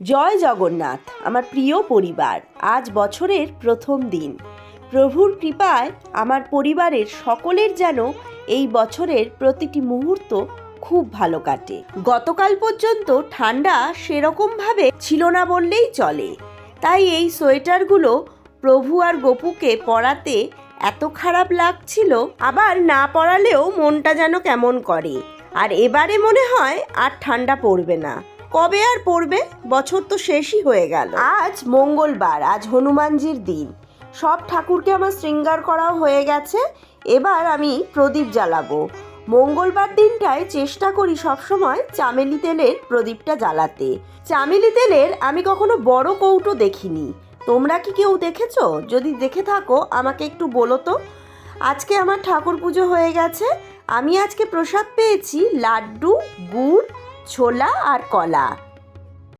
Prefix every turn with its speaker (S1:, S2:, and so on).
S1: জয় জগন্নাথ, আমার প্রিয় পরিবার, আজ বছরের প্রথম দিন। প্রভুর কৃপায় আমার পরিবারের সকলের যেন এই বছরের প্রতিটি মুহূর্ত খুব ভালো কাটে। গতকাল পর্যন্ত ঠান্ডা সেরকমভাবে ছিল না বললেই চলে। তাই এই সোয়েটারগুলো প্রভু আর গপুকে পরাতে এত খারাপ লাগছিল, আবার না পরালেও মনটা যেন কেমন করে। আর এবারে মনে হয় আর ঠান্ডা পড়বে না। কবে আর পড়বে? বছর তো শেষই হয়ে গেল। আজ মঙ্গলবার, আজ হনুমানজির দিন। সব ঠাকুরকে আমার শৃঙ্গার করাও হয়ে গেছে। এবার আমি প্রদীপ জ্বালাবো। মঙ্গলবার দিনটায় চেষ্টা করি সবসময় চামেলি তেলের প্রদীপটা জ্বালাতে। চামেলি তেলের আমি কখনো বড় কৌটো দেখিনি। তোমরা কি কেউ দেখেছ? যদি দেখে থাকো, আমাকে একটু বলো তো। আজকে আমার ঠাকুর পুজো হয়ে গেছে। আমি আজকে প্রসাদ পেয়েছি লাড্ডু, গুড় ছোলা আর কলা।